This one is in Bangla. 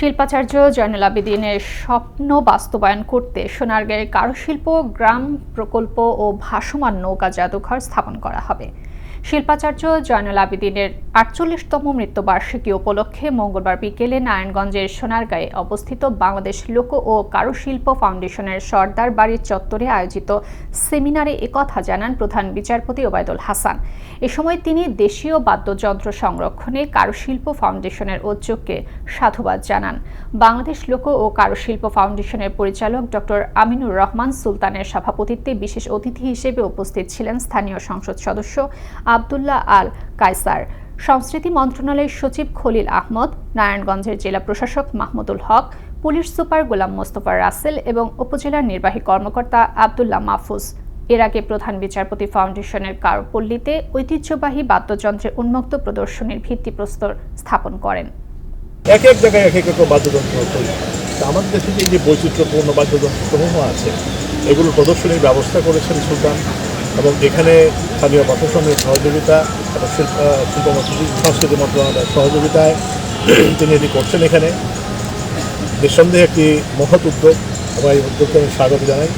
শিল্পাচার্য জয়নুল আবেদিনের স্বপ্ন বাস্তবায়ন করতে সোনারগাঁয়ের কারুশিল্প, গ্রাম প্রকল্প ও ভাসমান নৌকা জাদুঘর স্থাপন করা হবে। শিল্পাচার্য জয়নুল আবেদিনের আটচল্লিশতম মৃত্যুবার্ষিকী উপলক্ষে মঙ্গলবার বিকেলে নারায়ণগঞ্জের সোনারগাঁয়ে অবস্থিত বাংলাদেশ লোক ও কারুশিল্প ফাউন্ডেশনের সর্দার বাড়ির চত্বরে আয়োজিত সেমিনারে একথা জানান প্রধান বিচারপতি ওবায়দুল হাসান। এ সময় তিনি দেশীয় বাদ্যযন্ত্র সংরক্ষণে কারুশিল্প ফাউন্ডেশনের উদ্যোগকে সাধুবাদ জানান। বাংলাদেশ লোক ও কারুশিল্প ফাউন্ডেশনের পরিচালক ডক্টর আমিনুর রহমান সুলতানের সভাপতিত্বে বিশেষ অতিথি হিসেবে উপস্থিত ছিলেন স্থানীয় সংসদ সদস্য আবদুল্লাহ আল কায়সার। সংস্কৃতি মন্ত্রণালয়ের সচিব খলিল আহমদ, নারায়ণগঞ্জের জেলা প্রশাসক মাহমুদুল হক, পুলিশ সুপার গোলাম মোস্তফা রাসেল এবং উপজেলার নির্বাহী কর্মকর্তা আবদুল্লাহ মাহফুজ। এর আগে প্রধান বিচারপতি ফাউন্ডেশনের কারপল্লীতে ঐতিহ্যবাহী বাদ্যযন্ত্রের উন্মুক্ত প্রদর্শনীর ভিত্তিপ্রস্তর স্থাপন করেন। এক এক জায়গায় এক এক রকম বাদ্যযন্ত্র আমাদের দেশে যে বৈচিত্র্যপূর্ণ বাদ্যযন্ত্র সমূহ আছে, এগুলোর প্রদর্শনীর ব্যবস্থা করেছেন সুলতান এবং এখানে স্থানীয় প্রশাসনের সহযোগিতা এবং শিল্প শিল্প সংস্কৃতি মন্ত্রণালয়ের সহযোগিতায় তিনি এটি করছেন এখানে। নিঃসন্দেহে একটি মহৎ উদ্যোগ এবং এই উদ্যোগকে আমি স্বাগত জানাই।